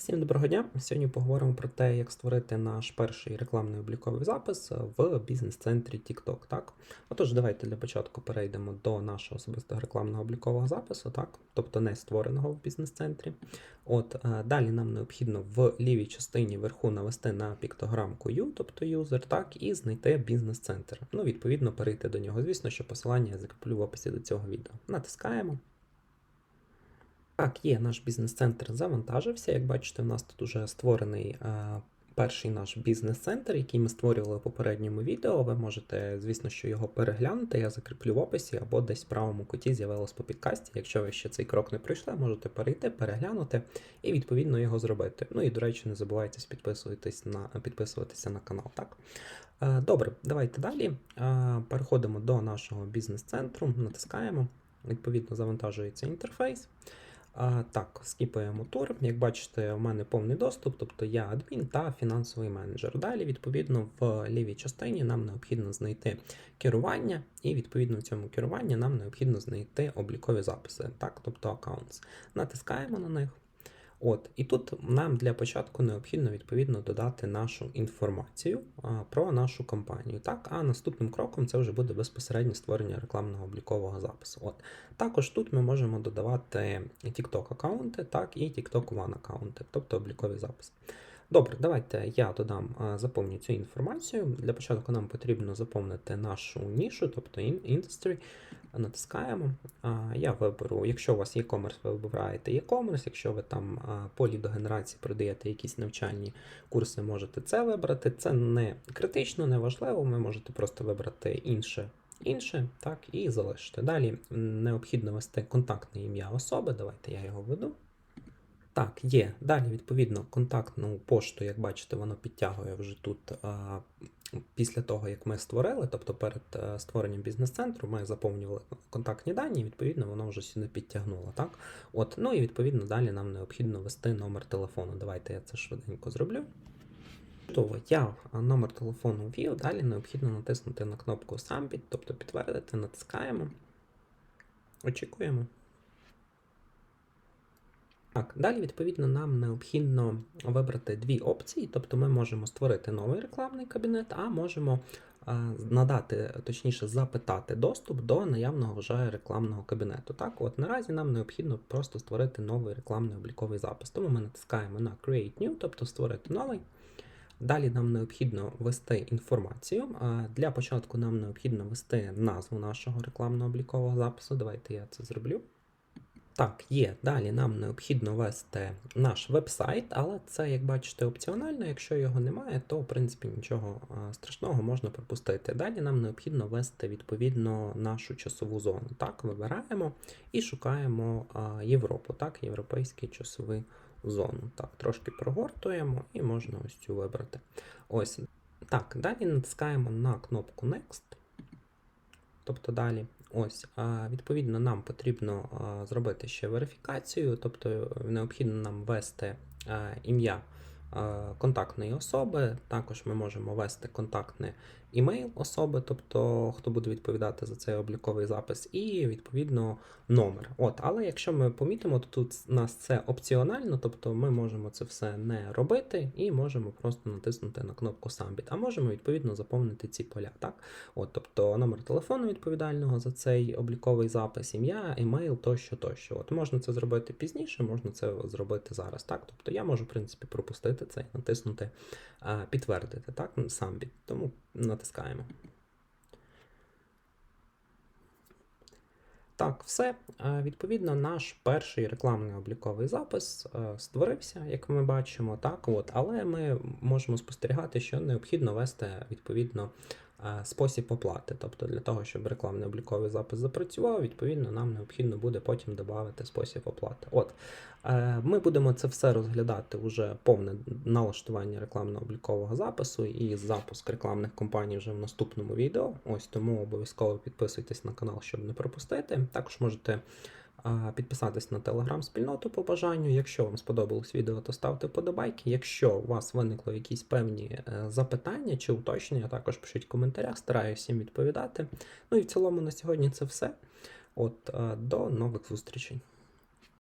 Всім доброго дня! Сьогодні поговоримо про те, як створити наш перший рекламний обліковий запис в бізнес-центрі TikTok. Так? Отож, давайте для початку перейдемо до нашого особистого рекламного облікового запису, так? тобто не створеного в бізнес-центрі. От е, Далі нам необхідно в лівій частині вверху навести на піктограмку U, тобто user, так, і знайти бізнес-центр. Ну, відповідно, перейти до нього. Звісно, що посилання я закріплю в описі до цього відео. Натискаємо. Так, є наш бізнес-центр завантажився. Як бачите, в нас тут вже створений е, перший наш бізнес-центр, який ми створювали в попередньому відео. Ви можете, звісно, що його переглянути. Я закріплю в описі або десь в правому куті з'явилось по підкасті. Якщо ви ще цей крок не пройшли, можете перейти, переглянути і відповідно його зробити. Ну і, до речі, не забувайте підписуватись на, підписуватися на канал. Так? Е, Добре, давайте далі. Е, Переходимо до нашого бізнес-центру, натискаємо. Відповідно, завантажується інтерфейс. А, Так, скіпаємо тур. Як бачите, у мене повний доступ, тобто я адмін та фінансовий менеджер. Далі, відповідно, в лівій частині нам необхідно знайти керування, і відповідно в цьому керуванні нам необхідно знайти облікові записи, так, тобто accounts. Натискаємо на них. От, і тут нам для початку необхідно відповідно додати нашу інформацію про нашу компанію. Так, а наступним кроком це вже буде безпосередньо створення рекламного облікового запису. От також тут ми можемо додавати TikTok аккаунти, так і TikTok One аккаунти, тобто облікові записи. Добре, давайте я додам, заповню цю інформацію. Для початку нам потрібно заповнити нашу нішу, тобто industry. Натискаємо. Я виберу, якщо у вас e-commerce, ви вибираєте e-commerce, якщо ви там а, по лідогенерації продаєте якісь навчальні курси, можете це вибрати. Це не критично, не важливо, ви можете просто вибрати інше. Інше, так, і залишити. Далі необхідно ввести контактне ім'я особи. Давайте я його введу. Так, є. Далі, відповідно, контактну пошту, як бачите, воно підтягує вже тут після того, як ми створили, тобто перед а, створенням бізнес-центру, ми заповнювали контактні дані, і відповідно, воно вже сюди підтягнуло. Так? От, Ну і відповідно далі нам необхідно ввести номер телефону. Давайте я це швиденько зроблю. Готово, я номер телефону ввів, далі необхідно натиснути на кнопку Submit, тобто підтвердити, натискаємо, очікуємо. Так, далі, відповідно, нам необхідно вибрати дві опції, тобто ми можемо створити новий рекламний кабінет, а можемо а, надати, точніше, запитати доступ до наявного вже рекламного кабінету. Так, от наразі нам необхідно просто створити новий рекламний обліковий запис. Тому ми натискаємо на Create New, тобто створити новий. Далі нам необхідно ввести інформацію. А Для початку нам необхідно ввести назву нашого рекламного облікового запису. Давайте я це зроблю. Так, є. Далі нам необхідно ввести наш веб-сайт, але це, як бачите, опціонально. Якщо його немає, то в принципі нічого страшного можна пропустити. Далі нам необхідно ввести відповідно нашу часову зону. Так, вибираємо і шукаємо Європу, так, європейський часовий зону. Так, трошки прогортуємо і можна ось цю вибрати. Ось. Так, далі натискаємо на кнопку Next. Тобто далі. Ось, відповідно, нам потрібно зробити ще верифікацію, тобто необхідно нам ввести ім'я контактної особи. Також ми можемо ввести контактне імейл особи, тобто хто буде відповідати за цей обліковий запис, і відповідно номер. От, Але якщо ми помітимо, то тут у нас це опціонально, тобто ми можемо це все не робити і можемо просто натиснути на кнопку Submit, а можемо відповідно заповнити ці поля. Так? От, Тобто номер телефону відповідального за цей обліковий запис, ім'я, емейл тощо, тощо. От Можна це зробити пізніше, можна це зробити зараз. Так? Тобто я можу, в принципі, пропустити це і натиснути підтвердити так, Submit. Тому натискаємо. Так, все. Відповідно, наш перший рекламний обліковий запис створився, як ми бачимо, так, от, але ми можемо спостерігати, що необхідно вести відповідно спосіб оплати. Тобто для того, щоб рекламний обліковий запис запрацював, відповідно, нам необхідно буде потім додати спосіб оплати. От, Ми будемо це все розглядати уже повне налаштування рекламного облікового запису і запуск рекламних компаній вже в наступному відео. Ось тому обов'язково підписуйтесь на канал, щоб не пропустити. Також можете підписатись на телеграм-спільноту по бажанню. Якщо вам сподобалось відео, то ставте подобайки. Якщо у вас виникли якісь певні е, запитання чи уточнення, також пишіть в коментарях, стараюся всім відповідати. Ну і в цілому на сьогодні це все. От, До нових зустрічей.